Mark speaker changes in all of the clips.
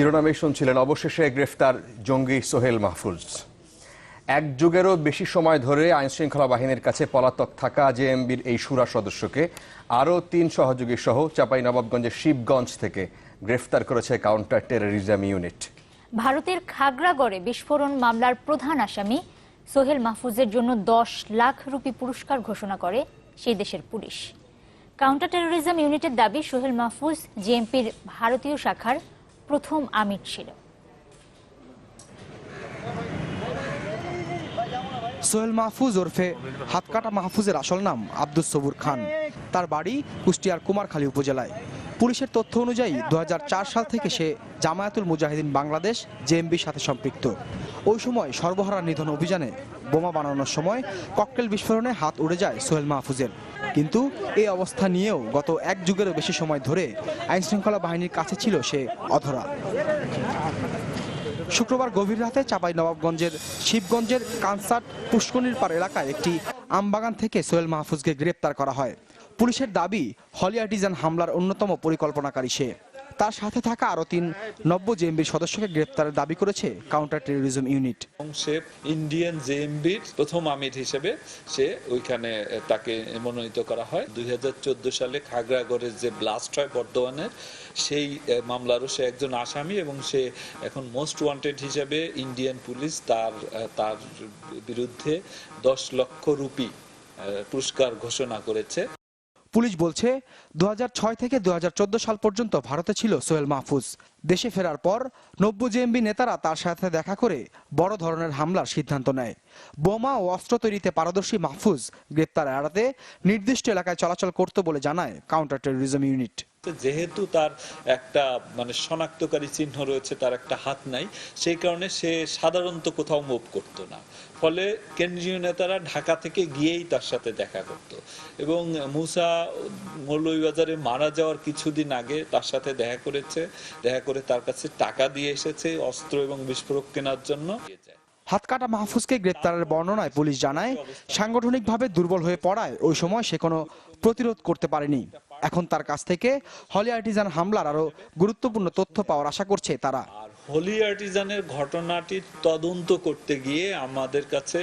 Speaker 1: শিরোনামে শুনছিলেন অবশেষে গ্রেফতার জঙ্গি সোহেল মাহফুজ। এক যুগেরও বেশি সময় ধরে আইনশৃঙ্খলা বাহিনীর কাছে পলাতক থাকা জেএমবির এই সুরা সদস্যকে আরও তিন সহযোগী সহ চাঁপাইনবাবগঞ্জের শিবগঞ্জ থেকে গ্রেফতার করেছে কাউন্টার টেরোরিজম ইউনিট।
Speaker 2: ভারতের খাগড়াগড়ে বিস্ফোরণ মামলার প্রধান আসামি সোহেল মাহফুজের জন্য দশ লাখ রুপি পুরস্কার ঘোষণা করে সেই দেশের পুলিশ। কাউন্টার টেরোরিজম ইউনিটের দাবি, সোহেল মাহফুজ জেএমপির ভারতীয় শাখার প্রথম আমির ছিল।
Speaker 3: সোহেল মাহফুজ ওরফে হাতকাটা মাহফুজের আসল নাম আব্দুস সবুর খান। তার বাড়ি কুষ্টিয়ার কুমারখালী উপজেলায়। পুলিশের তথ্য অনুযায়ী দু হাজার চার সাল থেকে সে জামায়াতুল মুজাহিদিন বাংলাদেশ জেএমবির সাথে সম্পৃক্ত। ওই সময় সর্বহারা নিধন অভিযানে বোমা বানানোর সময় ককটেল বিস্ফোরণে হাত উড়ে যায় সোহেল মাহফুজের। কিন্তু এই অবস্থা নিয়েও গত এক যুগেরও বেশি সময় ধরে আইনশৃঙ্খলা বাহিনীর কাছে ছিল সে অধরা। শুক্রবার গভীর রাতে চাপাই নবাবগঞ্জের শিবগঞ্জের কানসাট পুষ্কনির পার এলাকায় একটি আমবাগান থেকে সোহেল মাহফুজকে গ্রেপ্তার করা হয়। পুলিশের দাবি হলি হামলার অন্যতম পরিকল্পনাকারী সে। তার সাথে থাকা আরও তিন নব্য জেএমবির সদস্যকে গ্রেপ্তারের দাবি করেছে কাউন্টার টেরোরিজম ইউনিট।
Speaker 4: সে ইন্ডিয়ান জেএমবির প্রথম আমির হিসেবে সে ওইখানে তাকে মনোনীত করা হয়। দুই হাজার চোদ্দ সালে খাগড়াগড়ের যে ব্লাস্ট হয় বর্ধমানের, সেই মামলারও সে একজন আসামি এবং সে এখন মোস্ট ওয়ান্টেড হিসেবে ইন্ডিয়ান পুলিশ তার তার বিরুদ্ধে দশ লক্ষ রুপি পুরস্কার ঘোষণা করেছে।
Speaker 3: পুলিশ বলছে দু হাজার ছয় থেকে দুহাজার চোদ্দ সাল পর্যন্ত ভারতে ছিল সোহেল মাহফুজ। দেশে ফেরার পর নব্বই জেএমবি নেতারা তার সাথে দেখা করে বড় ধরনের হামলার সিদ্ধান্ত নেয়। বোমা ও অস্ত্র তৈরিতে পারদর্শী মাহফুজ গ্রেপ্তার এড়াতে নির্দিষ্ট এলাকায় চলাচল করত বলে জানায় কাউন্টার টেরোরিজম ইউনিট।
Speaker 4: যেহেতু তার একটা মানে শনাক্তকারী চিহ্ন রয়েছে, তার একটা হাত নাই, সেই কারণে সে সাধারণত কোথাও মুভ করতো না। ফলে কেন্দ্রীয় নেতারা ঢাকা থেকে গিয়েই তার সাথে দেখা করত। এবং মুসা মৌলভীবাজারে মারা যাওয়ার কিছুদিন আগে তার সাথে দেখা করেছে, দেখা করে তার কাছে টাকা দিয়ে এসেছে অস্ত্র এবং বিস্ফোরক কেনার জন্য।
Speaker 3: হাতকাটা মাহফুজকে গ্রেপ্তারের বর্ণনায় পুলিশ জানায় সাংগঠনিকভাবে দুর্বল হয়ে পড়ায় ওই সময় সে কোনো প্রতিরোধ করতে পারেনি। এখন তার কাছ থেকে হলি আর্টিজান হামলার আরও গুরুত্বপূর্ণ তথ্য পাওয়ার আশা করছে তারা।
Speaker 4: হোলি আর্টিজানের ঘটনাটি তদন্ত করতে গিয়ে আমাদের কাছে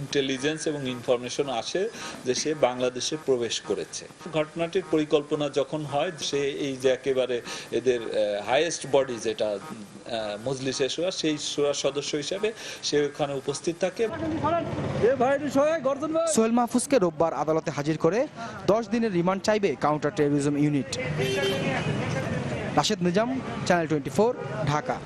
Speaker 4: ইন্টেলিজেন্স এবং ইনফরমেশন আসে যে সে বাংলাদেশে প্রবেশ করেছে। ঘটনাটির পরিকল্পনা যখন হয় সে এই যে একেবারে এদের হাইয়েস্ট বডি যেটা মজলিসের সুরা সেই সুরার সদস্য হিসাবে সে ওখানে উপস্থিত থাকে।
Speaker 3: সোহেল মাহফুজকে রোববার আদালতে হাজির করে দশ দিনের রিমান্ড চাইবে counter terrorism unit. Rashed Nizam channel twenty Dhaka.